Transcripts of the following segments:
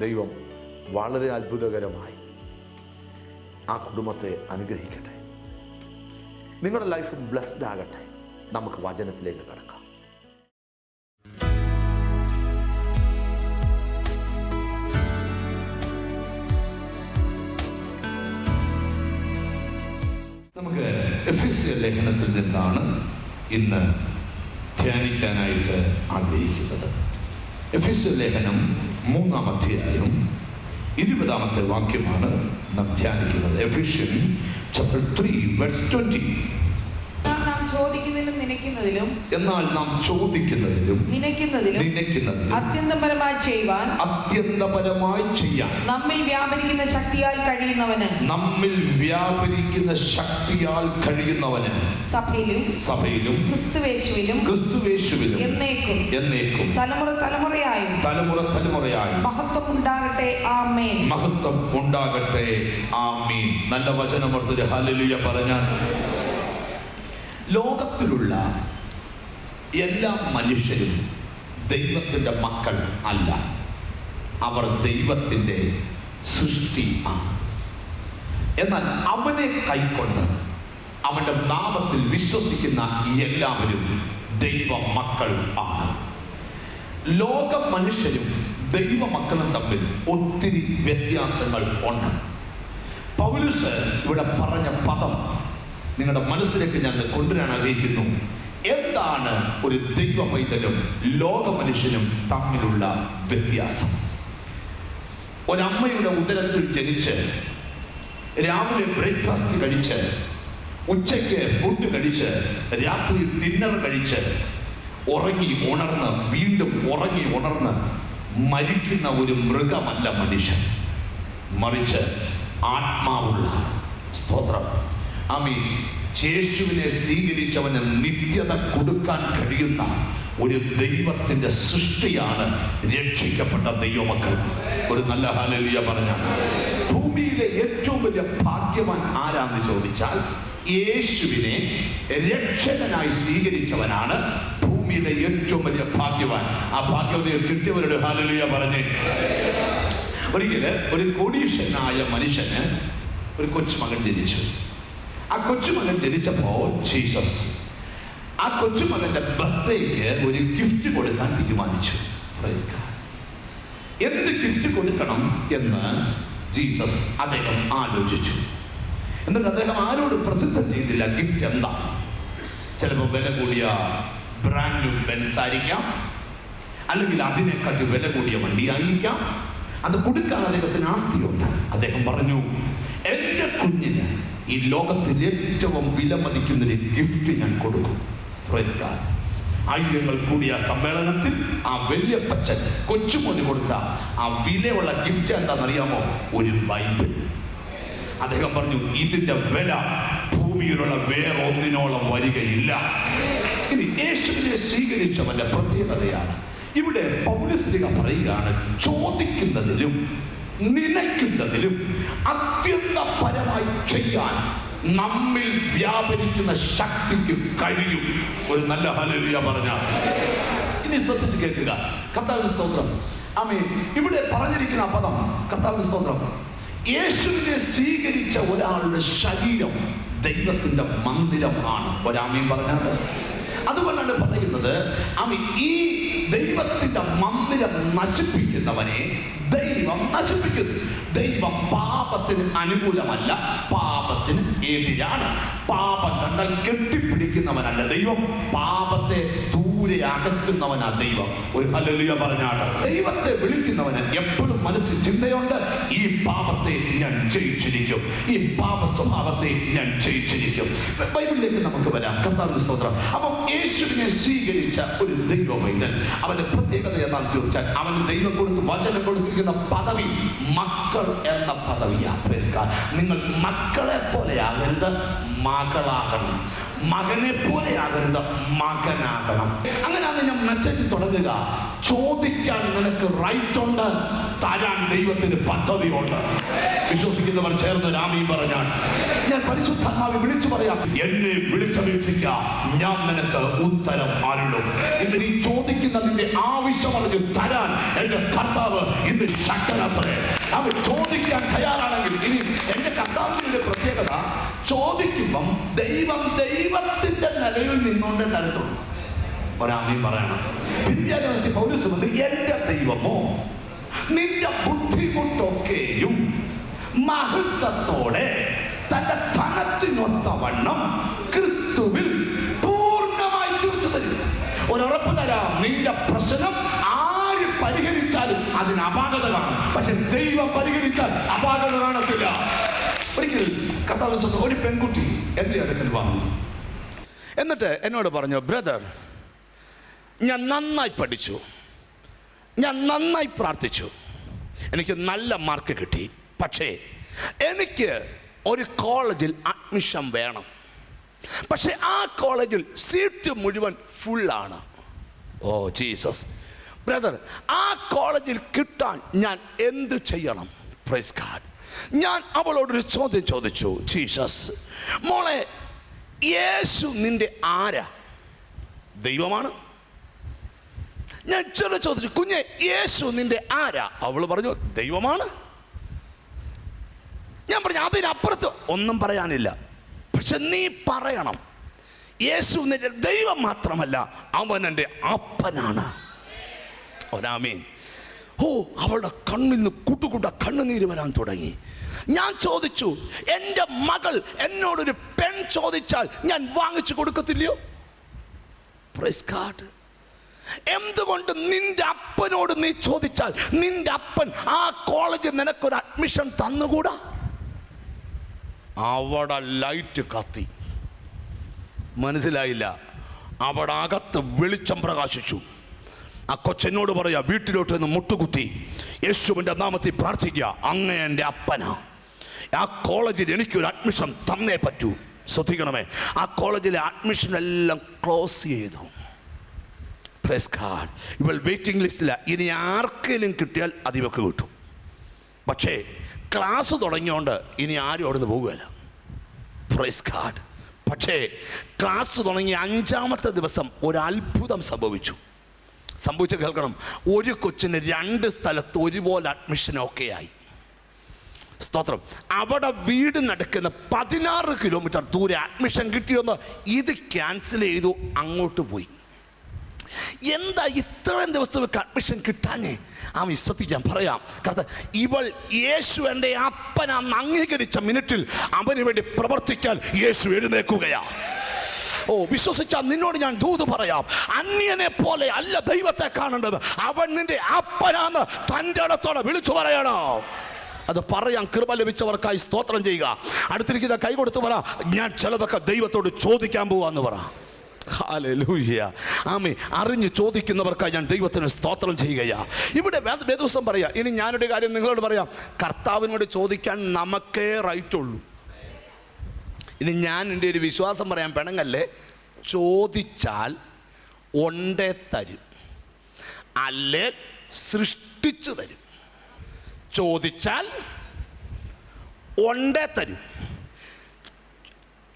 ദൈവം വളരെ അത്ഭുതകരമായി ആ കുടുംബത്തെ അനുഗ്രഹിക്കട്ടെ. നിങ്ങളുടെ ലൈഫ് ബ്ലെസ്ഡ് ആകട്ടെ. നമുക്ക് വചനത്തിലേക്ക് കടക്കാം. നമുക്ക് എഫീസ്യ ലേഖനത്തിൽ നിന്നാണ് ഇന്ന് ധ്യാനിക്കാനായിട്ട് ആഗ്രഹിക്കുന്നത്. എഫിസ്യ ലേഖനം മൂന്നാം അധ്യായം ഇരുപതാമത്തെ വാക്യമാണ് നാം ധ്യാനിക്കുന്നത്. എഫിഷ്യൻ ചാപ്റ്റർ ത്രീ വെർസ് ചോദിക്കുന്നതിലും നനയ്ക്കുന്നതിലും എന്നാൽ നാം ചോദിക്കുന്നതിലും നിനക്കുന്നതിലും നിനയ്ക്കുന്നതിലും അത്യന്തപരമായി ചെയ്യുവാൻ അത്യന്തപരമായി ചെയ്യാൻ നമ്മിൽ വ്യാപരിക്കുന്ന ശക്തിയാൽ കഴിയുന്നവന് നമ്മിൽ വ്യാപരിക്കുന്ന ശക്തിയാൽ കഴിയുന്നവന് സഭയിലും സഭയിലും ക്രിസ്തുവേശുവിലും ക്രിസ്തുവേശുവിലും എന്നേക്കും എന്നേക്കും തലമുറ തലമുറയായും തലമുറ തലമുറയായും മഹത്വം ഉണ്ടാകട്ടെ. ആമേൻ. മഹത്വം ഉണ്ടാകട്ടെ. ആമീൻ. നല്ല ഹല്ലേലൂയ. പറഞ്ഞാൽ ലോകത്തിലുള്ള എല്ലാ മനുഷ്യരും ദൈവത്തിന്റെ മക്കൾ അല്ല. അവർ ദൈവത്തിന്റെ സൃഷ്ടി ആണ്. എന്നാൽ അവനെ കൈക്കൊണ്ട് അവന്റെ നാമത്തിൽ വിശ്വസിക്കുന്ന എല്ലാവരും ദൈവ മക്കൾ ആണ്. ലോക മനുഷ്യരും ദൈവ മക്കളും തമ്മിൽ ഒത്തിരി വ്യത്യാസങ്ങൾ ഉണ്ട്. പൗലുസ് ഇവിടെ പറഞ്ഞ പദം നിങ്ങളുടെ മനസ്സിലേക്ക് ഞാൻ കൊണ്ടുവരാൻ ആഗ്രഹിക്കുന്നു. എന്താണ് ഒരു ദൈവ പൈതലും ലോക മനുഷ്യനും തമ്മിലുള്ള വ്യത്യാസം? ഒരമ്മയുടെ ഉദരത്തിൽ ജനിച്ച് രാവിലെ ബ്രേക്ക്ഫാസ്റ്റ് കഴിച്ച് ഉച്ചയ്ക്ക് ഫുഡ് കഴിച്ച് രാത്രി ഡിന്നർ കഴിച്ച് ഉറങ്ങി ഉണർന്ന് വീണ്ടും ഉറങ്ങി ഉണർന്ന് മരിക്കുന്ന ഒരു മൃഗമല്ല മനുഷ്യൻ. മറിച്ച് ആത്മാവുള്ള സ്തോത്രം. ആമീൻ. യേശുവിനെ സ്വീകരിച്ചവന് നിത്യത കൊടുക്കാൻ കഴിയുന്ന ഒരു ദൈവത്തിന്റെ സൃഷ്ടിയാണ് രക്ഷിക്കപ്പെട്ട ദൈവമക്കൾ. ഒരു നല്ല ഹാലലിയ പറഞ്ഞ. ഭൂമിയിലെ ഏറ്റവും വലിയ ഭാഗ്യവാൻ ആരാന്ന് ചോദിച്ചാൽ യേശുവിനെ രക്ഷകനായി സ്വീകരിച്ചവനാണ് ഭൂമിയിലെ ഏറ്റവും വലിയ ഭാഗ്യവാൻ. ആ ഭാഗ്യവതയെ കിട്ടിയവരുടെ ഹാലലിയ പറഞ്ഞേ. ഒരിക്കൽ ഒരു കോടീശ്വരനായ മനുഷ്യന് ഒരു കൊച്ചുമകൻ ജനിച്ചു. ആ കൊച്ചുമകൻ ജനിച്ചപ്പോൾ ജീസസ്. ആ കൊച്ചുമകന്റെ ബർത്ത്ഡേക്ക് ഒരു ഗിഫ്റ്റ് കൊടുക്കാൻ തീരുമാനിച്ചു. എന്ത് ഗിഫ്റ്റ് കൊടുക്കണം എന്ന് ജീസസ് അദ്ദേഹം ആലോചിച്ചു. എന്നിട്ട് അദ്ദേഹം ആരോട് പ്രസിദ്ധം ചെയ്തില്ല ഗിഫ്റ്റ് എന്താ? ചിലപ്പോൾ വില കൂടിയ ബ്രാൻഡ് ന്യൂ അല്ലെങ്കിൽ അതിനെക്കാട്ടി വില കൂടിയ വണ്ടിയായിരിക്കാം. അത് കൊടുക്കാൻ അദ്ദേഹത്തിന് ആസ്തിയുണ്ട്. അദ്ദേഹം പറഞ്ഞു കുഞ്ഞിന് ഈ ലോകത്തിൽ ഏറ്റവും വിലമതിക്കുന്ന ഒരു ഗിഫ്റ്റ് ഞാൻ കൊടുക്കും. പുരസ്കാരം. ആയിരങ്ങൾ കൂടിയ സമ്മേളനത്തിൽ ആ വലിയ പച്ചൻ കൊച്ചുമോന് കൊടുത്ത ആ വിലയുള്ള ഗിഫ്റ്റ് എന്താണെന്നറിയാമോ? ഒരു ബൈബിൾ. അദ്ദേഹം പറഞ്ഞു ഇതിന്റെ വില ഭൂമിയിലുള്ള വേറൊന്നിനോളം വരികയില്ല. ഇനി യേശുവിനെ സ്വീകരിച്ചവന്റെ പ്രത്യേകതയാണ്. ഇവിടെ പൗരസ്ലിക പറയുകയാണ് ചോദിക്കുന്നതിലും നനയ്ക്കുന്നതിലും അത്യന്തപരമായി ചെയ്യാൻ നമ്മിൽ വ്യാപരിക്കുന്ന ശക്തിക്ക് കഴിയും. ഒരു നല്ല ഹലലിയ പറഞ്ഞ. ഇനി ശ്രദ്ധിച്ച് കേൾക്കുക. കർത്താവിന് സ്തോത്രം. ആമേ ഇവിടെ പറഞ്ഞിരിക്കുന്ന പദം കർത്താവിന് സ്തോത്രം. യേശുവിനെ സ്വീകരിച്ച ഒരാളുടെ ശരീരം ദൈവത്തിന്റെ മന്ദിരമാണ്. ഒരാമയും പറഞ്ഞാൽ അതുകൊണ്ടാണ് പറയുന്നത് ആമി ഈ ദൈവത്തിന്റെ മന്ദിരം നശിപ്പിക്കുന്നവനെ ദൈവം നശിപ്പിക്കുന്നു. ദൈവം പാപത്തിന് അനുകൂലമല്ല പാപത്തിന് എതിരാണ്. പാപം കണ്ടാൽ കെട്ടിപ്പിടിക്കുന്നവനല്ല ദൈവം. പാപത്തെ ദൂരെ അകറ്റുന്നവനാ ദൈവം. ഒരു ഹല്ലേലൂയ പറഞ്ഞാണ് ദൈവത്തെ വിളിക്കുന്നവന് എപ്പോഴും മനസ്സിൽ ചിന്തയുണ്ട്. ഈ പാപത്തെ ഞാൻ ജയിച്ചിരിക്കും. ഈ പാപ സ്വഭാവത്തെ ഞാൻ ജയിച്ചിരിക്കും. ബൈബിളിലേക്ക് നമുക്ക് വരാം. കർത്താവിന്റെ സ്തോത്രം. അപ്പം യേശുവിനെ സ്വീകരിച്ച ഒരു ദൈവ പൈതൽ അവന്റെ പ്രത്യേകത എന്താണെന്ന് ചോദിച്ചാൽ അവന് ദൈവം കൊടുത്ത് വചനം കൊടുത്തിരിക്കുന്ന പദവി മക്കൾ എന്ന പദവിയാ. നിങ്ങൾ മക്കളെ പോലെ ആകരുത്. മകളാകണം. മകനെ പോലെ ആകരുത് മകനാകണം അങ്ങനെയാണ് ഞാൻ മെസ്സേജ് തുടങ്ങുക. ചോദിക്കാൻ നിനക്ക് റൈറ്റ് ഉണ്ട്. തരാൻ ദൈവത്തിന് പദ്ധതിയുണ്ട്. വിശ്വസിക്കുന്നവർ ചേർന്ന് രാമീ പറഞ്ഞാൽ. ഞാൻ പരിശുദ്ധാത്മാവെ വിളിച്ചു പറയാം. എന്നെ വിളിച്ചപേക്ഷിക്ക. ഞാൻ നിനക്ക് ഉത്തരം അരുളും. ഇന്ന് നീ ചോദിക്കുന്ന നിന്റെ ആവശ്യം അറിഞ്ഞ് തരാൻ എന്റെ കർത്താവ് ഇന്ന് ശക്തനത്രേ. അവൻ ചോദിക്കാൻ തയ്യാറാണെങ്കിൽ ഇനി എന്റെ കർത്താവിന്റെ പ്രത്യേകത ചോദിക്കുമ്പം ദൈവം ദൈവത്തിന്റെ നിലയിൽ നിന്നുകൊണ്ട് തരത്തുള്ളൂ. ഒരാമയും പറയണം. വിദ്യാഭ്യാസത്തിൽ പൗരസ് എന്റെ ദൈവമോ നിന്റെ ബുദ്ധിമുട്ടൊക്കെയും മഹത്വത്തോടെ തന്റെ ധനത്തിനൊത്തവണ്ണം ക്രിസ്തുവിൽ പൂർണമായി തീർത്തു തരും ഒരുറപ്പ് തരാം നിന്റെ പ്രശ്നം ആര് പരിഹരിച്ചാലും അതിന് അപാകത കാണും. പക്ഷെ ദൈവം പരിഗണിച്ചാൽ അപാകത കാണത്തില്ല. ഒരിക്കൽ കർത്താവ് ഒരു പെൺകുട്ടി എന്റെ അടുക്കൽ വന്നു. എന്നിട്ട് എന്നോട് പറഞ്ഞു ബ്രദർ ഞാൻ നന്നായി പഠിച്ചു. ഞാൻ നന്നായി പ്രാർത്ഥിച്ചു. എനിക്ക് നല്ല മാർക്ക് കിട്ടി. പക്ഷേ എനിക്ക് ഒരു കോളേജിൽ അഡ്മിഷൻ വേണം. പക്ഷേ ആ കോളേജിൽ സീറ്റ് മുഴുവൻ ഫുള്ളാണ് ഓ ജീസസ്. ബ്രദർ ആ കോളേജിൽ കിട്ടാൻ ഞാൻ എന്ത് ചെയ്യണം? പ്രൈസ് കാർഡ് ഞാൻ അവളോടൊരു ചോദ്യം ചോദിച്ചു. ജീസസ് മോളെ യേശു നിന്റെ ആരാ? ദൈവമാണ്? ഞാൻ ചെറു ചോദിച്ചു കുഞ്ഞെ യേശു നിന്റെ ആരാ? അവൾ പറഞ്ഞു ദൈവമാണ്. ഞാൻ പറഞ്ഞു അതിനപ്പുറത്ത് ഒന്നും പറയാനില്ല. പക്ഷെ നീ പറയണം യേശു നിന്റെ ദൈവം മാത്രമല്ല അവൻ എന്റെ അപ്പനാണ്. ഒരാമീൻ. ഓ അവളുടെ കണ്ണിൽ നിന്ന് കുട്ടുകുട്ട കണ്ണുനീര് വരാൻ തുടങ്ങി. ഞാൻ ചോദിച്ചു എന്റെ മകൾ എന്നോടൊരു പെൺ ചോദിച്ചാൽ ഞാൻ വാങ്ങിച്ചു കൊടുക്കത്തില്ലയോ? Praise God. എന്തുകൊണ്ട് നിന്റെ അപ്പനോട് നീ ചോദിച്ചാൽ നിന്റെ അപ്പൻ ആ കോളേജിൽ നിനക്കൊരു അഡ്മിഷൻ തന്നുകൂടാ? അവിടെ ലൈറ്റ് കത്തി. മനസ്സിലായില്ല. അവിടെ അകത്ത് വെളിച്ചം പ്രകാശിച്ചു. ആ കൊച്ചനോട് പറയാ വീട്ടിലോട്ട് നിന്ന് മുട്ടുകുത്തി യേശുവിന്റെ നാമത്തിൽ പ്രാർത്ഥിക്കുക. അങ്ങ് എന്റെ അപ്പനാ. ആ കോളേജിൽ എനിക്കൊരു അഡ്മിഷൻ തന്നേ പറ്റൂ. ശ്രദ്ധിക്കണമേ ആ കോളേജിലെ അഡ്മിഷൻ എല്ലാം ക്ലോസ് ചെയ്തു. പ്രസ് കാർഡ് ഇവൾ വെയിറ്റിംഗ് ലിസ്റ്റിലാണ് ഇനി ആർക്കെങ്കിലും കിട്ടിയാൽ അതിവക്ക് കിട്ടും. പക്ഷേ ക്ലാസ് തുടങ്ങിയോണ്ട് ഇനി ആരും അവിടെ നിന്ന് പോകുകയില്ല. പ്രൈസ് കാർഡ് പക്ഷേ ക്ലാസ് തുടങ്ങിയ അഞ്ചാമത്തെ ദിവസം ഒരു അത്ഭുതം സംഭവിച്ചു. സംഭവിച്ച കേൾക്കണം. ഒരു കൊച്ചിന് രണ്ട് സ്ഥലത്ത് ഒരുപോലെ അഡ്മിഷൻ ഒക്കെ ആയി സ്തോത്രം. അവിടെ വീടിനടുക്കുന്ന പതിനാറ് കിലോമീറ്റർ ദൂരെ അഡ്മിഷൻ കിട്ടിയൊന്ന് ഇത് ക്യാൻസൽ ചെയ്തു അങ്ങോട്ട് പോയി. എന്താ ഇത്രയും ദിവസം അഡ്മിഷൻ കിട്ടാഞ്ഞേ? ആ വിശ്വസിക്കാൻ പറയാം. കാരണം ഇവൾ യേശു എന്റെ അപ്പനാന്ന് അംഗീകരിച്ച മിനിറ്റിൽ അവന് വേണ്ടി പ്രവർത്തിക്കാൻ യേശു എഴുന്നേക്കുകയാ ഓ വിശ്വസിച്ചാൽ നിന്നോട് ഞാൻ ദൂത് പറയാം. അന്യനെ പോലെ അല്ല ദൈവത്തെ കാണേണ്ടത്. അവൻ നിന്റെ അപ്പനാന്ന് തന്റെ ഇടത്തോടെ വിളിച്ചു പറയണോ. അത് പറയാൻ കൃപ ലഭിച്ചവർക്കായി സ്തോത്രം ചെയ്യുക. അടുത്തിരിക്കുന്ന കൈ കൊടുത്തു പറ ഞാൻ ചിലതൊക്കെ ദൈവത്തോട് ചോദിക്കാൻ പോവാന്ന് പറ. ഹാലൂയ്യ ആമേ അറിഞ്ഞ് ചോദിക്കുന്നവർക്കായി ഞാൻ ദൈവത്തിന് സ്തോത്രം ചെയ്യുകയാ. ഇവിടെ ദിവസം പറയാം. ഇനി ഞാനൊരു കാര്യം നിങ്ങളോട് പറയാം. കർത്താവിനോട് ചോദിക്കാൻ നമുക്കേ റൈറ്റ് ഉള്ളൂ. ഇനി ഞാൻ എന്റെ ഒരു വിശ്വാസം പറയാൻ പെണങ്ങല്ലേ ചോദിച്ചാൽ ഒണ്ടേ തരും അല്ലേ സൃഷ്ടിച്ചു തരും. ചോദിച്ചാൽ ഒണ്ടേ തരും.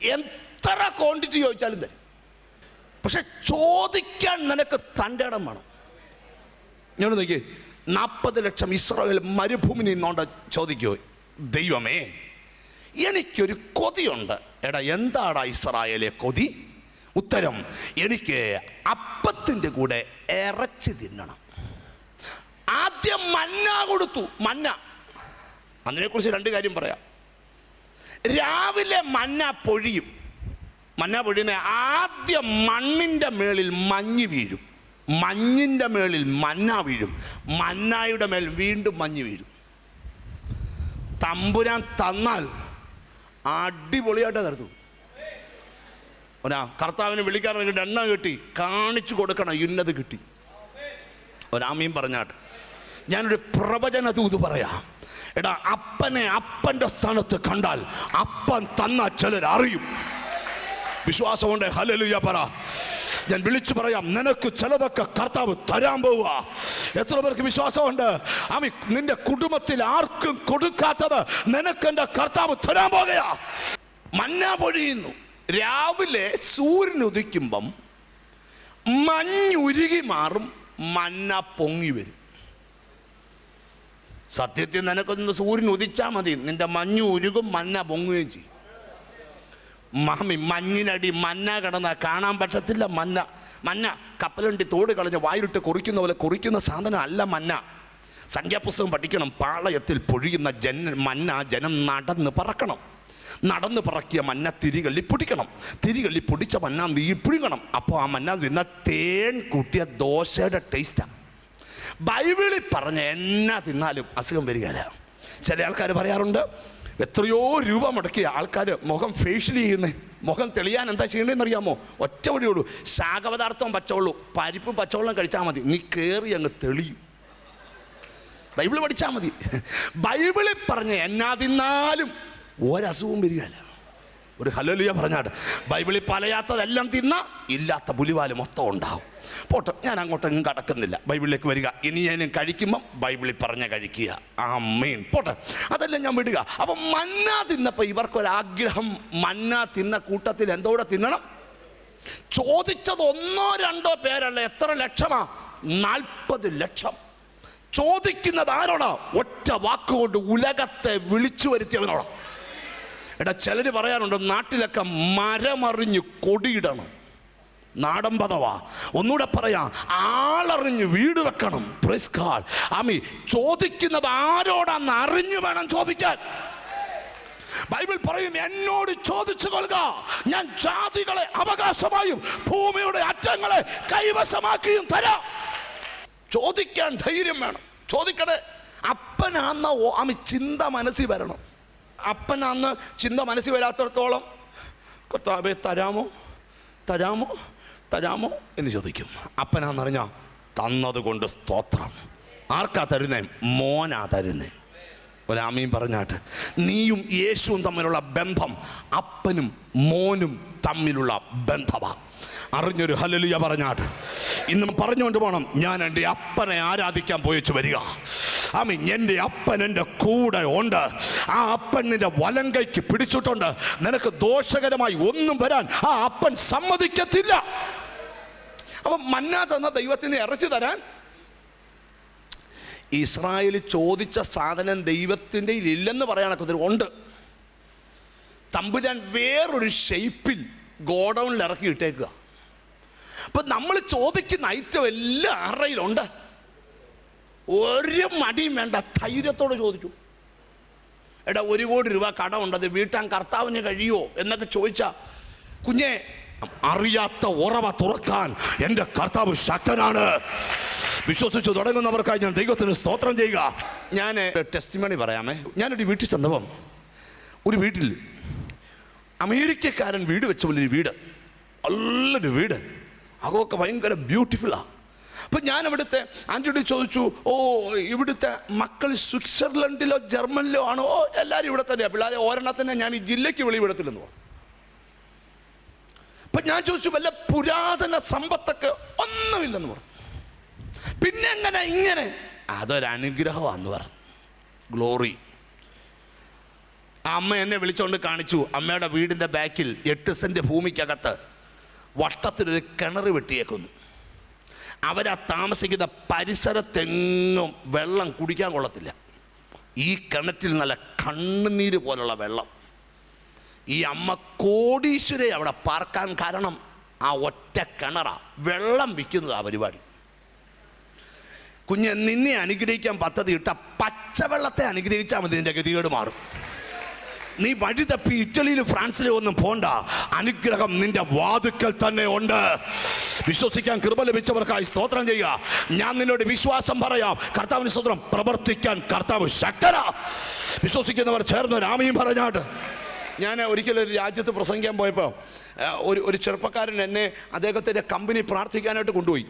എത്ര ക്വാണ്ടിറ്റി ചോദിച്ചാലും തരും. പക്ഷെ ചോദിക്കാൻ നിനക്ക് തന്റെ ഇടം വേണം. ഞാൻ നോക്കി നാൽപ്പത് ലക്ഷം ഇസ്രായേൽ മരുഭൂമി നിന്നോണ്ട് ചോദിക്കോ ദൈവമേ. എനിക്കൊരു കൊതിയുണ്ട്. എടാ എന്താടാ ഇസ്രായേലെ കൊതി? ഉത്തരം എനിക്ക് അപ്പത്തിന്റെ കൂടെ ഇറച്ചി തിന്നണം. ആദ്യം മന്ന കൊടുത്തു മന്ന. അതിനെക്കുറിച്ച് രണ്ട് കാര്യം പറയാം. രാവിലെ മന്ന പൊഴിയും. മന്ന പൊഴിയുന്ന ആദ്യം മണ്ണിന്റെ മേളിൽ മഞ്ഞ് വീഴും. മഞ്ഞിന്റെ മേളിൽ മന്ന വീഴും. മന്നായുടെ മേൽ വീണ്ടും മഞ്ഞ് വീഴും. തമ്പുരാൻ തന്നാൽ അടിപൊളിയായിട്ട് തരുന്നു ഒരാ കർത്താവിനെ വിളിക്കാറിട്ട് എണ്ണ കിട്ടി കാണിച്ചു കൊടുക്കണം ഇന്നത് കിട്ടി. ഒരാമീൻ പറഞ്ഞാട്ട് ഞാനൊരു പ്രവചന തൂത് പറയാം. എടാ അപ്പനെ അപ്പന്റെ സ്ഥാനത്ത് കണ്ടാൽ അപ്പൻ തന്ന ചിലർ അറിയും വിശ്വാസമുണ്ട് ഹലലുയ പറ. ഞാൻ വിളിച്ചു പറയാം നിനക്ക് ചിലതൊക്കെ കർത്താവ് തരാൻ പോവുക. എത്ര പേർക്ക് വിശ്വാസമുണ്ട്? അമി നിന്റെ കുടുംബത്തിൽ ആർക്കും കൊടുക്കാത്തത് നിനക്ക് എന്റെ കർത്താവ് തരാൻ പോകുകയാ. മഞ്ഞ പൊഴിയുന്നു. രാവിലെ സൂര്യൻ ഉദിക്കുമ്പം മഞ്ഞുരുകി മാറും മഞ്ഞ പൊങ്ങി വരും. സത്യത്തിൽ നിനക്കൊന്ന് സൂര്യൻ ഉദിച്ചാൽ മതി. നിന്റെ മഞ്ഞ് ഉരുകും മഞ്ഞ പൊങ്ങുകയും ചെയ്യും. മാമി മഞ്ഞിനടി മഞ്ഞ കിടന്ന കാണാൻ പറ്റത്തില്ല മഞ്ഞ. മഞ്ഞ കപ്പലണ്ടി തോട് കളഞ്ഞ് വായിലിട്ട് കുറിക്കുന്ന പോലെ കുറിക്കുന്ന സാധനം അല്ല മഞ്ഞ. സംഖ്യാപുസ്തകം പഠിക്കണം പാളയത്തിൽ പൊഴിയുന്ന ജന മഞ്ഞ ജനം നടന്ന് പറക്കണം. നടന്ന് പറക്കിയ മഞ്ഞ തിരികള്ളി പൊടിക്കണം. തിരികള്ളി പൊടിച്ച മഞ്ഞ നീ പുഴുങ്ങണം. അപ്പോൾ ആ മഞ്ഞ നിന്ന തേൻ കൂട്ടിയ ദോശയുടെ ടേസ്റ്റാണ് ബൈബിളിൽ പറഞ്ഞ എന്നാ തിന്നാലും അസുഖം വരികയില്ല. ചില ആൾക്കാർ പറയാറുണ്ട് എത്രയോ രൂപ മുടക്കിയ ആൾക്കാർ മുഖം ഫേഷ്യൽ ചെയ്യുന്നേ. മുഖം തെളിയാൻ എന്താ ചെയ്യേണ്ടതെന്ന് അറിയാമോ? ഒറ്റ വഴിയുള്ളൂ ശാഖപദാർത്ഥവും പച്ചവെള്ളൂ പരിപ്പും പച്ചവെള്ളം കഴിച്ചാൽ മതി. നീ കയറി അങ്ങ് തെളിയും. ബൈബിൾ പഠിച്ചാൽ മതി. ബൈബിളിൽ പറഞ്ഞ എന്നാ തിന്നാലും ഒരസുഖവും വരികയില്ല. ഒരു ഹലോലിയ പറഞ്ഞാട്ട് ബൈബിളിൽ പലയാത്തതെല്ലാം തിന്ന ഇല്ലാത്ത പുലിവാൽ മൊത്തം ഉണ്ടാവും. പോട്ടെ ഞാൻ അങ്ങോട്ടെങ്ങും കടക്കുന്നില്ല. ബൈബിളിലേക്ക് വരിക. ഇനി ഞാൻ കഴിക്കുമ്പം ബൈബിളിൽ പറഞ്ഞ കഴിക്കുക. ആ മെയിൻ പോട്ടെ അതെല്ലാം ഞാൻ വിടുക. അപ്പം മന്ന തിന്നപ്പോൾ ഇവർക്കൊരാഗ്രഹം മന്ന തിന്ന കൂട്ടത്തിൽ എന്തോടെ തിന്നണം? ചോദിച്ചത് ഒന്നോ രണ്ടോ പേരല്ല. എത്ര ലക്ഷമാ? നാൽപ്പത് ലക്ഷം. ചോദിക്കുന്നത് ആരോടാ? ഒറ്റ വാക്കുകൊണ്ട് ഉലകത്തെ വിളിച്ചു വരുത്തിയവനോടാ. എടാ ചിലർ പറയാറുണ്ട് നാട്ടിലൊക്കെ മരമറിഞ്ഞ് കൊടിയിടണം. നാടൻ പദവാ. ഒന്നുകൂടെ പറയാം ആളറിഞ്ഞ് വീട് വെക്കണം. പ്രസ്കാൾ ആമി ചോദിക്കുന്നത് ആരോടാന്ന് അറിഞ്ഞു വേണം ചോദിക്കാൻ. ബൈബിൾ പറയും എന്നോട് ചോദിച്ചു കൊള്ളുക. ഞാൻ ജാതികളെ അവകാശമായും ഭൂമിയുടെ അറ്റങ്ങളെ കൈവശമാക്കിയും തരാം. ചോദിക്കാൻ ധൈര്യം വേണം. ചോദിക്കണേ അപ്പനാന്ന ആമി ചിന്ത മനസ്സിൽ വരണം. അപ്പനാന്ന് ചിന്ത മനസ്സിൽ വരാത്തിടത്തോളം കർത്താവെ തരാമോ? തരാമോ? തരാമോ? എന്ന് ചോദിക്കും. അപ്പനാന്നറിഞ്ഞാ തന്നതുകൊണ്ട് സ്തോത്രം. ആർക്കാ തരുന്നേ? മോനാ തരുന്നേ. ഒരാമീൻ പറഞ്ഞാട്ട് നീയും യേശുവും തമ്മിലുള്ള ബന്ധം അപ്പനും മോനും തമ്മിലുള്ള ബന്ധമാ. അറിഞ്ഞൊരു ഹലലിയ പറഞ്ഞാട്ട്. ഇന്നും പറഞ്ഞുകൊണ്ട് പോകണം ഞാൻ എന്റെ അപ്പനെ ആരാധിക്കാൻ പോയിച്ചു വരിക. ആമീൻ. എന്റെ അപ്പൻ എന്റെ കൂടെ ഉണ്ട്. ആ അപ്പൻ നിന്റെ വലം കൈക്ക് പിടിച്ചിട്ടുണ്ട്. നിനക്ക് ദോഷകരമായി ഒന്നും വരാൻ ആ അപ്പൻ സമ്മതിക്കത്തില്ല. അപ്പം മന്നാ തന്ന ദൈവത്തിന് ഇറച്ചി തരാൻ? ഇസ്രായേൽ ചോദിച്ച സാധനം ദൈവത്തിന്റെ ഇല്ലെന്ന് പറയാനൊക്കെ ഉണ്ട്. തമ്പുരാൻ വേറൊരു ഷെയ്പ്പിൽ ഗോഡൗണിൽ ഇറക്കി ഇട്ടേക്കുക അപ്പം നമ്മൾ ചോദിക്കുന്ന ഐറ്റം എല്ലാം അറയിലുണ്ട്. ഒരു മടിയും വേണ്ട ധൈര്യത്തോടെ ചോദിച്ചു. എടാ ഒരു കോടി രൂപ കടമുണ്ടത് വീട്ടാൻ കർത്താവിന് കഴിയുമോ എന്നൊക്കെ ചോദിച്ചാ കുഞ്ഞെ അറിയാത്ത ഉറവ തുറക്കാൻ എന്റെ കർത്താവ് ശക്തനാണ്. വിശ്വസിച്ച് തുടങ്ങുന്നവർക്കായി ഞാൻ ദൈവത്തിന് സ്തോത്രം ചെയ്യുക. ഞാൻ ടെസ്റ്റ് മണി പറയാമേ? ഞാനൊരു വീട്ടിൽ ചെന്നപ്പം ഒരു വീട്ടിൽ അമേരിക്കക്കാരൻ വീട് വെച്ച പോലെ ഒരു വീട് നല്ലൊരു വീട്. അതൊക്കെ ഭയങ്കര ബ്യൂട്ടിഫുള്ളാണ് അപ്പം ഞാൻ അവിടുത്തെ ആന്റിയോട് ചോദിച്ചു ഓ ഇവിടുത്തെ മക്കൾ സ്വിറ്റ്സർലൻഡിലോ ജർമ്മനിലോ ആണോ? ഓ എല്ലാവരും ഇവിടെ തന്നെയാണ് പിള്ളേരെ ഒരെണ്ണത്തിനെ ഞാൻ ഈ ജില്ലയ്ക്ക് വെളിവിടത്തില്ലെന്ന് പറഞ്ഞു. അപ്പം ഞാൻ ചോദിച്ചു വല്ല പുരാതന സമ്പത്തൊക്കെ ഒന്നുമില്ലെന്ന് പറഞ്ഞു. പിന്നെ എങ്ങനെ ഇങ്ങനെ? അതൊരനുഗ്രഹമാണെന്ന് പറഞ്ഞു. ഗ്ലോറി അമ്മ എന്നെ വിളിച്ചുകൊണ്ട് കാണിച്ചു അമ്മയുടെ വീടിന്റെ ബാക്കിൽ എട്ട് സെന്റ് ഭൂമിക്കകത്ത് വട്ടത്തിലൊരു കിണർ വെട്ടിയേക്കുന്നു. അവരാ താമസിക്കുന്ന പരിസരത്തെങ്ങും വെള്ളം കുടിക്കാൻ കൊള്ളത്തില്ല. ഈ കിണറ്റിൽ നല്ല കണ്ണുനീര് പോലുള്ള വെള്ളം. ഈ അമ്മ കോടീശ്വരെ അവിടെ പാർക്കാൻ കാരണം ആ ഒറ്റ കിണറാ. വെള്ളം വിൽക്കുന്നത് ആ പരിപാടി. കുഞ്ഞ് നിന്നെ അനുഗ്രഹിക്കാൻ പദ്ധതി ഇട്ട പച്ചവെള്ളത്തെ അനുഗ്രഹിച്ചാൽ മതി നിന്റെ ഗതികേട് മാറും. നീ വഴി തപ്പി ഇറ്റലിയിലും ഫ്രാൻസിലും ഒന്നും പോണ്ട. അനുഗ്രഹം നിന്റെ വാതുക്കൽ തന്നെ ഉണ്ട്. വിശ്വസിക്കാൻ കൃപ ലഭിച്ചവർക്കായി സ്തോത്രം ചെയ്യുക. ഞാൻ നിന്നോട് വിശ്വാസം പറയാം. കർത്താവിന് സ്തോത്രം പ്രവർത്തിക്കാൻ കർത്താവ് ശക്തരാ വിശ്വസിക്കുന്നവർ ചേർന്ന് രാമയും പറഞ്ഞാട്ട് ഞാൻ ഒരിക്കലും ഒരു രാജ്യത്ത് പ്രസംഗിക്കാൻ പോയപ്പോൾ ഒരു ഒരു ചെറുപ്പക്കാരൻ എന്നെ അദ്ദേഹത്തിന്റെ കമ്പനി പ്രാർത്ഥിക്കാനായിട്ട് കൊണ്ടുപോയി.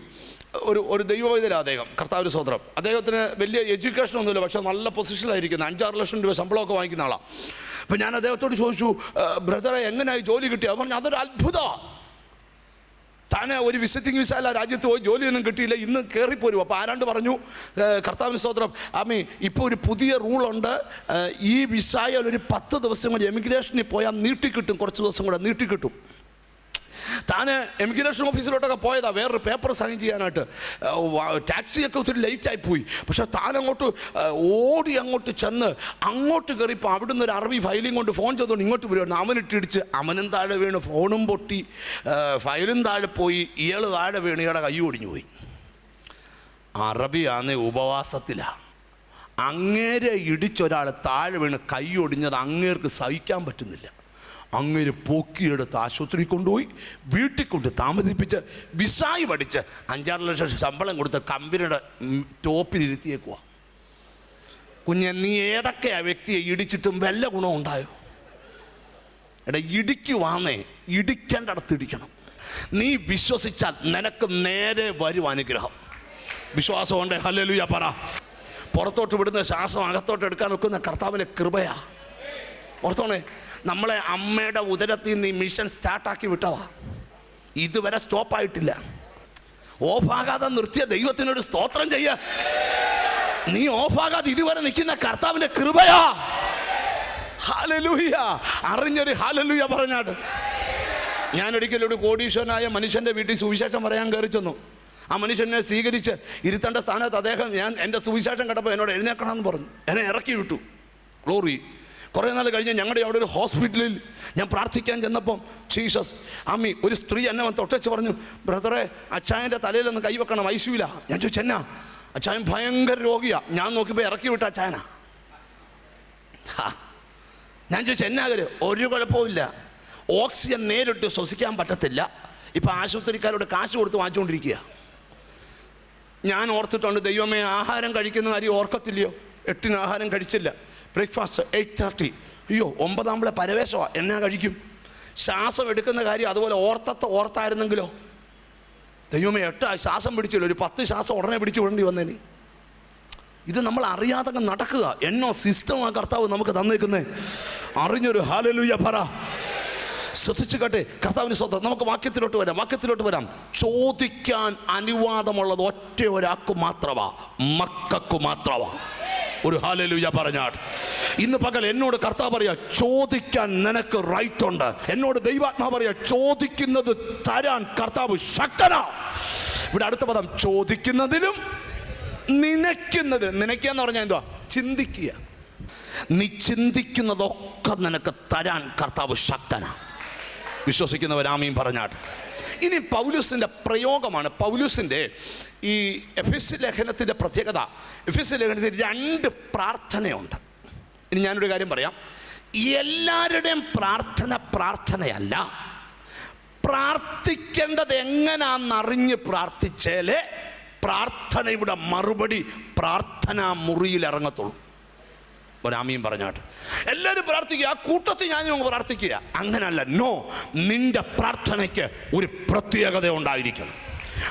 ഒരു ഒരു ദൈവവൈദ്യരാണ് അദ്ദേഹം കർത്താവ് സ്വതന്ത്രം അദ്ദേഹത്തിന് വലിയ എഡ്യൂക്കേഷൻ ഒന്നുമില്ല പക്ഷേ നല്ല പൊസിഷനിലായിരിക്കുന്നത് അഞ്ചാറ് ലക്ഷം രൂപ ശമ്പളമൊക്കെ വാങ്ങിക്കുന്ന ആളാണ് അപ്പം ഞാൻ അദ്ദേഹത്തോട് ചോദിച്ചു ബ്രദറെ എങ്ങനെയായി ജോലി കിട്ടിയത് പറഞ്ഞു അതൊരു അത്ഭുതമാണ് താൻ ഒരു വിസിറ്റിംഗ് വിസ അല്ല രാജ്യത്ത് പോയി ജോലിയൊന്നും കിട്ടിയില്ല ഇന്ന് കയറിപ്പോരും അപ്പോൾ ആരാണ്ട് പറഞ്ഞു "ഏ, കർത്താവിന് സ്തോത്രം. ആമി ഇപ്പോൾ ഒരു പുതിയ റൂളുണ്ട് ഈ വിസയിൽ ഒരു പത്ത് ദിവസം കൂടി എമിഗ്രേഷനിൽ പോയാൽ നീട്ടിക്കിട്ടും കുറച്ച് ദിവസം കൂടെ നീട്ടിക്കിട്ടും താൻ എമിഗ്രേഷൻ ഓഫീസിലോട്ടൊക്കെ പോയതാ വേറൊരു പേപ്പർ സൈൻ ചെയ്യാനായിട്ട്. ടാക്സിയൊക്കെ ഒത്തിരി ലേറ്റായി പോയി. പക്ഷെ താൻ അങ്ങോട്ട് ഓടി അങ്ങോട്ട് ചെന്ന് അങ്ങോട്ട് കയറിയപ്പോൾ നിന്ന് ഒരു അറബി ഫയലും കൊണ്ട് ഫോൺ ചെയ്തുകൊണ്ട് ഇങ്ങോട്ട് വരുവാണ് അവനിട്ടിടിച്ച് അവനും താഴെ വീണ് ഫോണും പൊട്ടി. ഫയലും താഴെ പോയി ഇയാൾ താഴെ വീണ് ഇയാളുടെ കൈ ഒടിഞ്ഞു പോയി. അറബിയാന്ന് ഉപവാസത്തിലാണ് അങ്ങേരെ ഇടിച്ചൊരാൾ താഴെ വീണ് കൈ ഒടിഞ്ഞത് അങ്ങേർക്ക് സഹിക്കാൻ പറ്റുന്നില്ല. അങ്ങേര് പൊക്കിയെടുത്ത് ആശുപത്രി കൊണ്ടുപോയി വീട്ടിൽ കൊണ്ട് താമസിപ്പിച്ച് വിസായി പഠിച്ച് അഞ്ചാറ് ലക്ഷം ശമ്പളം കൊടുത്ത് കമ്പനിയുടെ ടോപ്പിലിരുത്തിയേക്കുക കുഞ്ഞെ നീ ഏതൊക്കെ ആ വ്യക്തിയെ ഇടിച്ചിട്ടും വല്ല ഗുണം ഉണ്ടായോ? എടാ ഇടിക്കുവാന്നേ ഇടിക്കേണ്ടടത്ത് ഇടിക്കണം. നീ വിശ്വസിച്ചാൽ നിനക്ക് നേരെ വരും അനുഗ്രഹം. വിശ്വാസമുണ്ട് ഹല്ലേലൂയ പറ. പുറത്തോട്ട് വിടുന്ന ശ്വാസം അകത്തോട്ട് എടുക്കാൻ നിൽക്കുന്ന കർത്താവിന്റെ കൃപയാ. ഓർത്തോണേ? നമ്മളെ അമ്മയുടെ ഉദരത്തിൽ നിന്ന് ഈ മിഷൻ സ്റ്റാർട്ടാക്കി വിട്ടതാ. ഇതുവരെ സ്റ്റോപ്പായിട്ടില്ല ഓഫാകാതെ നിർത്തിയ ദൈവത്തിനൊരു സ്തോത്രം ചെയ്യ. നീ ഓഫാകാതെ ഇതുവരെ നിൽക്കുന്ന കർത്താവിന്റെ കൃപയാ. ഹാലലൂയ അറിഞ്ഞൊരു ഹാലലൂയ പറഞ്ഞാട്. ഒരു കോടീശ്വരനായ മനുഷ്യന്റെ വീട്ടിൽ സുവിശേഷം പറയാൻ കയറി ചെന്നു. ആ മനുഷ്യനെ സ്വീകരിച്ച് ഇരുത്തേണ്ട സ്ഥാനത്ത് അദ്ദേഹം ഞാൻ എന്റെ സുവിശേഷം കണ്ടപ്പോൾ എന്നോട് എഴുന്നേക്കണമെന്ന് പറഞ്ഞു. എന്നെ ഇറക്കി വിട്ടു. ഗ്ലോറി കുറേ നാൾ കഴിഞ്ഞ് ഞങ്ങളുടെ അവിടെ ഒരു ഹോസ്പിറ്റലിൽ ഞാൻ പ്രാർത്ഥിക്കാൻ ചെന്നപ്പം ജീസസ് അമ്മി ഒരു സ്ത്രീ എന്നെ വന്ന് തൊട്ടച്ച് പറഞ്ഞു ബ്രദറെ അച്ചായന്റെ തലയിലൊന്ന് കൈവെക്കണം ഐസിയില്ല ഞാൻ ചോദിച്ചു എന്നാ? അച്ചായൻ ഭയങ്കര രോഗിയാണ് ഞാൻ നോക്കിയപ്പോൾ ഇറക്കി വിട്ട അച്ചായന. ഞാൻ ചോദിച്ചു എന്നാ കാര്യം ഒരു കുഴപ്പമില്ല ഓക്സിജൻ നേരിട്ട് ശ്വസിക്കാൻ പറ്റത്തില്ല. ഇപ്പം ആശുപത്രിക്കാരോട് കാശ് കൊടുത്ത് വാങ്ങിച്ചുകൊണ്ടിരിക്കുക ഞാൻ ഓർത്തിട്ടുണ്ട് ദൈവമേ ആഹാരം കഴിക്കുന്ന കാര്യം ഓർക്കത്തില്ലയോ? എട്ടിന് ആഹാരം കഴിച്ചില്ല. ബ്രേക്ക്ഫാസ്റ്റ് എയ്റ്റ് തേർട്ടി അയ്യോ ഒമ്പതാമ്പളെ പരവേശമാണ് എന്നാ കഴിക്കും? ശ്വാസം എടുക്കുന്ന കാര്യം അതുപോലെ ഓർത്തത്തെ ഓർത്തായിരുന്നെങ്കിലോ? ദൈവമേ എട്ടാ ശ്വാസം പിടിച്ചില്ല. ഒരു പത്ത് ശ്വാസം ഉടനെ പിടിച്ചു വിടേണ്ടി വന്നേനി. ഇത് നമ്മൾ അറിയാതെ നടക്കുക. എന്നോ സിസ്റ്റം ആ കർത്താവ് നമുക്ക് തന്നേക്കുന്നേ. അറിഞ്ഞൊരു ഹാലലൂയ പറ. ശ്രദ്ധിച്ചു കേട്ടെ. കർത്താവിന് സ്വന്തം നമുക്ക് വാക്യത്തിലോട്ട് വരാം. വാക്യത്തിലോട്ട് വരാം. ചോദിക്കാൻ അനുവാദമുള്ളത് ഒറ്റ ഒരാൾക്ക് മാത്രമാ. മക്കൾക്ക് മാത്രമാ. ഒരു ഹാലലൂയ പറഞ്ഞാട്ട് ഇന്ന് പകൽ എന്നോട് കർത്താവ് പറയാ ചോദിക്കാൻ നിനക്ക് റൈറ്റ് ഉണ്ട്. എന്നോട് ദൈവാത്മാ പറയാ ചോദിക്കുന്നത് തരാൻ കർത്താവ് ശക്തനാ. ഇവിടെ അടുത്ത പദം ചോദിക്കുന്നതിലും നനയ്ക്കുന്നത് നനയ്ക്കുക എന്ന് പറഞ്ഞാൽ എന്തുവാ? ചിന്തിക്കുക. നീ ചിന്തിക്കുന്നതൊക്കെ നിനക്ക് തരാൻ കർത്താവ് ശക്തനാ. വിശ്വസിക്കുന്നവരാമീൻ പറഞ്ഞാട്ട് ഇനി പൗലൂസിന്റെ പ്രയോഗമാണ്. പൗലൂസിന്റെ ഈ എഫിസ് ലേഖനത്തിന്റെ പ്രത്യേകത. എഫിസ് ലേഖനത്തിൽ രണ്ട് പ്രാർത്ഥനയുണ്ട്. ഇനി ഞാനൊരു കാര്യം പറയാം. എല്ലാവരുടെയും പ്രാർത്ഥന പ്രാർത്ഥനയല്ല. പ്രാർത്ഥിക്കേണ്ടത് എങ്ങനാന്നറിഞ്ഞ് പ്രാർത്ഥിച്ചാലേ പ്രാർത്ഥനയുടെ മറുപടി പ്രാർത്ഥനാ മുറിയിൽ ഇറങ്ങത്തുള്ളൂ ഒരാമയും പറഞ്ഞാട്ട് എല്ലാവരും പ്രാർത്ഥിക്കുക. ആ കൂട്ടത്തിൽ ഞാനും പ്രാർത്ഥിക്കുക. അങ്ങനല്ല. നോ നിന്റെ പ്രാർത്ഥനയ്ക്ക് ഒരു പ്രത്യേകത ഉണ്ടായിരിക്കണം.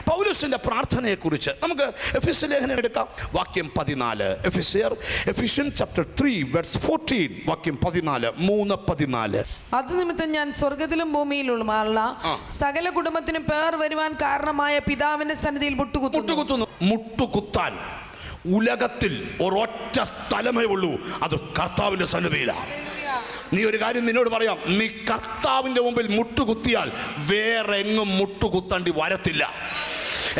പൗലുസിന്റെ പ്രാർത്ഥനയെക്കുറിച്ച് നമുക്ക് എഫിസ് ലേഖനം എടുക്കാം. വാക്യം പതിനാല്. എഫിസിയർ Ephesian chapter three verse fourteen വാക്യം പതിനാല് മൂന്ന് പതിനാല്. അത് നിമിത്തം ഞാൻ സ്വർഗത്തിലും ഭൂമിയിലുമുള്ള. സകല കുടുംബത്തിനും പേർ വരുവാൻ കാരണമായ പിതാവിന്റെ സന്നിധിയിൽ മുട്ടുകുത്തുന്നു. മുട്ടുകുത്തുന്നു. മുട്ടുകുത്താൻ. ഉലകത്തിൽ ഒരൊറ്റ സ്ഥലമേ ഉള്ളൂ. അത് കർത്താവിന്റെ സന്നിധിയിലാണ്. നീ ഒരു കാര്യം നിന്നോട് പറയാം. നീ കർത്താവിന്റെ മുമ്പിൽ മുട്ടുകുത്തിയാൽ വേറെ എങ്ങും മുട്ടുകുത്തേണ്ടി വരത്തില്ല.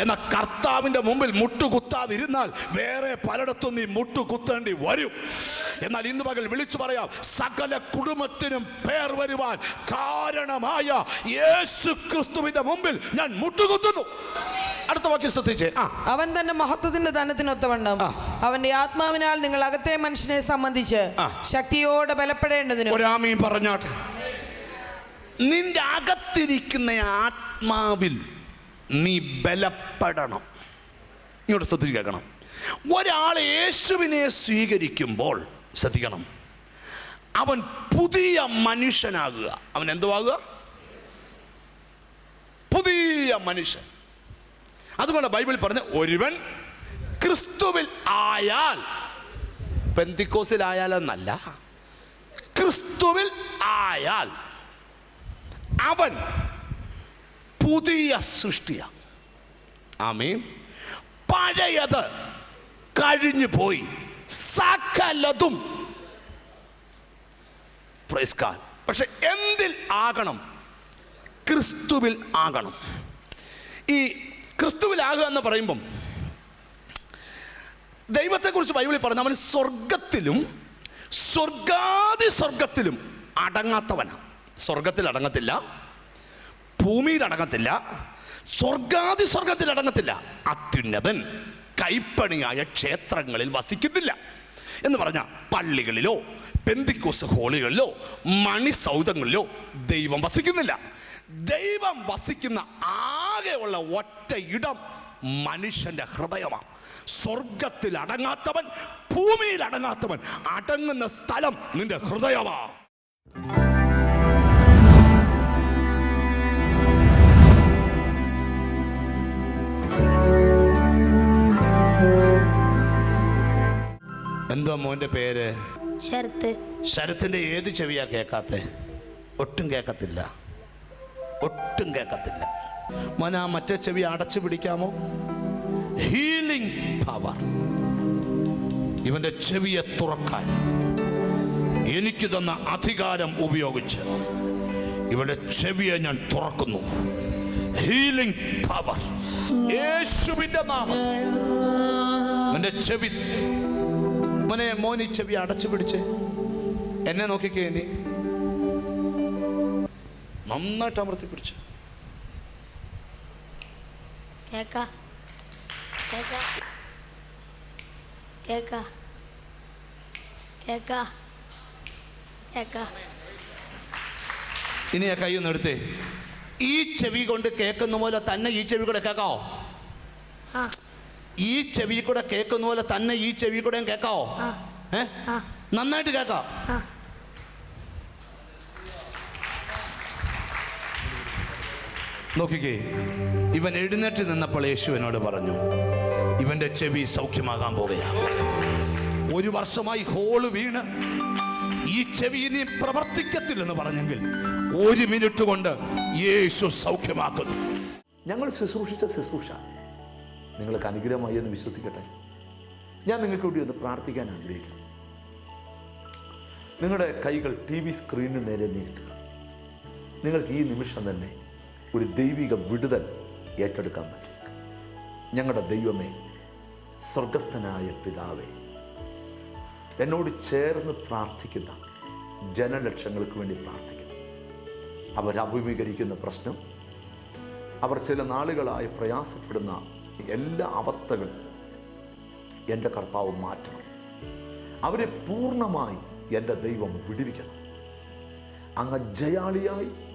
എന്നാൽ കർത്താവിന്റെ മുമ്പിൽ മുട്ടുകുത്താതിരുന്നാൽ വേറെ പലയിടത്തും നീ മുട്ടുകുത്തേണ്ടി വരും. എന്നാൽ ഇന്ന് പകൽ വിളിച്ചു പറയാം സകല കുടുംബത്തിനും പേർ വരുവാൻ കാരണമായ യേശു ക്രിസ്തുവിന്റെ മുമ്പിൽ ഞാൻ മുട്ടുകുത്തുന്നു. അടുത്ത വാക്യം ശ്രദ്ധിച്ചേ. അവൻ തന്റെ മഹത്വത്തിന്റെ ധനത്തിനൊത്തവണ്ണം. അവന്റെ ആത്മാവിനാൽ നിങ്ങൾ അകത്തെ മനുഷ്യനെ സംബന്ധിച്ച് ശക്തിയോടെ ബലപ്പെടേണ്ടതിന് ഒരാമീൻ പറഞ്ഞാട്ടെ. നിന്റെ അകത്തിരിക്കുന്ന ആത്മാവിൽ നീ ബലപ്പെടണം. ഇങ്ങോട്ട് ശ്രദ്ധിച്ച് കേൾക്കണം. ഒരാൾ യേശുവിനെ സ്വീകരിക്കുമ്പോൾ ശ്രദ്ധിക്കണം. അവൻ പുതിയ മനുഷ്യനാകുക. അവൻ എന്തുവാകുക? പുതിയ മനുഷ്യൻ. അതുകൊണ്ട് ബൈബിൾ പറഞ്ഞ ഒരുവൻ ക്രിസ്തുവിൽ ആയാൽ പെന്തിക്കോസിലായാലെന്നല്ല ക്രിസ്തുവിൽ ആയാൽ അവൻ പുതിയ സൃഷ്ടിയാണ്. ആമീൻ. പഴയത് കഴിഞ്ഞു പോയി. സകലതും പ്രസ്കാൻ. പക്ഷെ എന്തിൽ ആകണം? ക്രിസ്തുവിൽ ആകണം. ഈ ക്രിസ്തുവിലാകുക എന്ന് പറയുമ്പം ദൈവത്തെക്കുറിച്ച് ബൈബിളിൽ പറഞ്ഞു അവൻ സ്വർഗത്തിലും സ്വർഗാതി സ്വർഗത്തിലും അടങ്ങാത്തവനാണ് സ്വർഗത്തിൽ അടങ്ങത്തില്ല ഭൂമിയിൽ അടങ്ങത്തില്ല സ്വർഗാതി സ്വർഗത്തിൽ അടങ്ങത്തില്ല. അത്യുന്നതൻ കൈപ്പണിയായ ക്ഷേത്രങ്ങളിൽ വസിക്കുന്നില്ല എന്ന് പറഞ്ഞാൽ പള്ളികളിലോ പെന്തിക്കോസ് ഹോളുകളിലോ മണിസൗധങ്ങളിലോ ദൈവം വസിക്കുന്നില്ല. ദൈവം വസിക്കുന്ന ആകെയുള്ള ഒറ്റ ഇടം മനുഷ്യന്റെ ഹൃദയമാണ്. സ്വർഗത്തിൽ അടങ്ങാത്തവൻ ഭൂമിയിൽ അടങ്ങാത്തവൻ അടങ്ങുന്ന സ്ഥലം നിന്റെ ഹൃദയമാണ്. എന്തോ മോന്റെ പേര്? ശരത്ത്. ശരത്തിന്റെ ഏത് ചെവിയാ കേൾക്കാത്തെ? ഒട്ടും കേൾക്കത്തില്ല. ഒട്ടും കേൾക്കത്തില്ല. മന ആ മറ്റേ ചെവി അടച്ചു പിടിക്കാമോ? ഹീലിംഗ് പവർ ഇവന്റെ ചെവിയെ തുറക്കാൻ എനിക്ക് തന്ന അധികാരം ഉപയോഗിച്ച് ഇവന്റെ ചെവിയെ ഞാൻ തുറക്കുന്നു. ഹീലിംഗ് പവർ യേശുവിന്റെ ഇവന്റെ ചെവി. മോനെ മോനി ചെവി അടച്ചു പിടിച്ച് എന്നെ നോക്കിക്കേ നീ നന്നായിട്ട് അമർത്തി പിടിച്ചു. കേക്ക. കേക്ക. കേക്ക. കേക്ക. കേക്ക. ഇനി ആ കൈ ഒന്ന് എടുത്തേ. ഈ ചെവി കൊണ്ട് കേൾക്കുന്ന പോലെ തന്നെ ഈ ചെവി കൂടെ കേൾക്കാവോ? ഈ ചെവി കൂടെ കേൾക്കുന്ന പോലെ തന്നെ ഈ ചെവി കൂടെയും കേൾക്കാവോ. ഏ. നന്നായിട്ട് കേൾക്കാം. നോക്കിക്കേ ഇവൻ എഴുന്നേറ്റ് നിന്നപ്പോൾ യേശുവിനോട് പറഞ്ഞു ഇവന്റെ ചെവി സൗഖ്യമാകാൻ പോവുകയാണ്. ഒരു വർഷമായി ഹോൾ വീണ്. ഈ ചെവി ഇനി പ്രവർത്തിക്കത്തില്ലെന്ന് പറഞ്ഞെങ്കിൽ ഒരു മിനിറ്റ് കൊണ്ട് യേശു സൗഖ്യമാക്കുന്നു. ഞങ്ങൾ ശുശ്രൂഷിച്ച ശുശ്രൂഷ. നിങ്ങൾക്ക് അനുഗ്രഹമായി എന്ന് വിശ്വസിക്കട്ടെ. ഞാൻ നിങ്ങൾക്ക് വേണ്ടി ഒന്ന് പ്രാർത്ഥിക്കാൻ ആഗ്രഹിക്കുന്നു. നിങ്ങളുടെ കൈകൾ ടി വി സ്ക്രീനിന് നേരെ നീട്ടുക. നിങ്ങൾക്ക് ഈ നിമിഷം തന്നെ ഒരു ദൈവിക വിടുതൽ ഏറ്റെടുക്കാൻ പറ്റും. ഞങ്ങളുടെ ദൈവമേ സ്വർഗസ്ഥനായ പിതാവേ എന്നോട് ചേർന്ന് പ്രാർത്ഥിക്കുന്ന ജനലക്ഷങ്ങൾക്ക് വേണ്ടി പ്രാർത്ഥിക്കുന്നു. അവരഭിമുഖീകരിക്കുന്ന പ്രശ്നം അവർ ചില നാളുകളായി പ്രയാസപ്പെടുന്ന എല്ലാ അവസ്ഥകളും എന്റെ കർത്താവ് മാറ്റണം. അവരെ പൂർണമായി എന്റെ ദൈവം വിടിവിക്കണം. അങ്ങ് ജയാളിയായി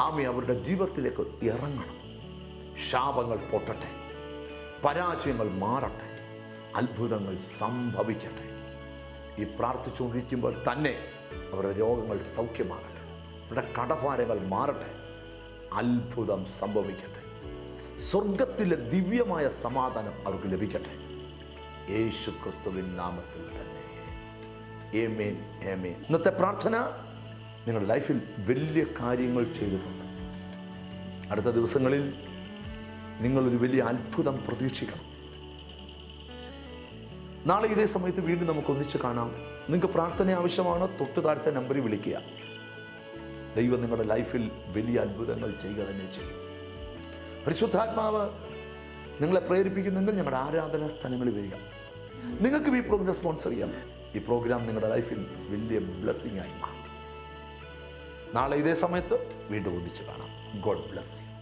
ആമി അവരുടെ ജീവിതത്തിലേക്ക് ഇറങ്ങണം. ശാപങ്ങൾ പൊട്ടട്ടെ. പരാജയങ്ങൾ മാറട്ടെ. അത്ഭുതങ്ങൾ സംഭവിക്കട്ടെ. ഈ പ്രാർത്ഥിച്ചുകൊണ്ടിരിക്കുമ്പോൾ തന്നെ അവരുടെ രോഗങ്ങൾ സൗഖ്യമാകട്ടെ. അവരുടെ കടഭാരങ്ങൾ മാറട്ടെ. അത്ഭുതം സംഭവിക്കട്ടെ. സ്വർഗത്തിലെ ദിവ്യമായ സമാധാനം അവർക്ക് ലഭിക്കട്ടെ. യേശു ക്രിസ്തുവിൻ നാമത്തിൽ തന്നെ. ഏമേൻ ഏമേൻ ഇന്നത്തെ പ്രാർത്ഥന നിങ്ങളുടെ ലൈഫിൽ വലിയ കാര്യങ്ങൾ ചെയ്തിട്ടുണ്ട്. അടുത്ത ദിവസങ്ങളിൽ നിങ്ങളൊരു വലിയ അത്ഭുതം പ്രതീക്ഷിക്കണം. നാളെ ഇതേ സമയത്ത് വീണ്ടും നമുക്ക് ഒന്നിച്ച് കാണാം. നിങ്ങൾക്ക് പ്രാർത്ഥന ആവശ്യമാണോ? തൊട്ട് താഴത്തെ നമ്പറിൽ വിളിക്കുക. ദൈവം നിങ്ങളുടെ ലൈഫിൽ വലിയ അത്ഭുതങ്ങൾ ചെയ്യുക തന്നെ ചെയ്യും. പരിശുദ്ധാത്മാവ് നിങ്ങളെ പ്രേരിപ്പിക്കുന്നെങ്കിൽ ഞങ്ങളുടെ ആരാധനാ സ്ഥലങ്ങളിൽ വരിക. നിങ്ങൾക്ക് ഈ പ്രോഗ്രാം സ്പോൺസർ ചെയ്യാം. ഈ പ്രോഗ്രാം നിങ്ങളുടെ ലൈഫിൽ വലിയ ബ്ലെസ്സിങ് ആയി മാറും. നാളെ ഇതേ സമയത്ത് വീണ്ടും ഒന്നിച്ച് കാണാം. God bless you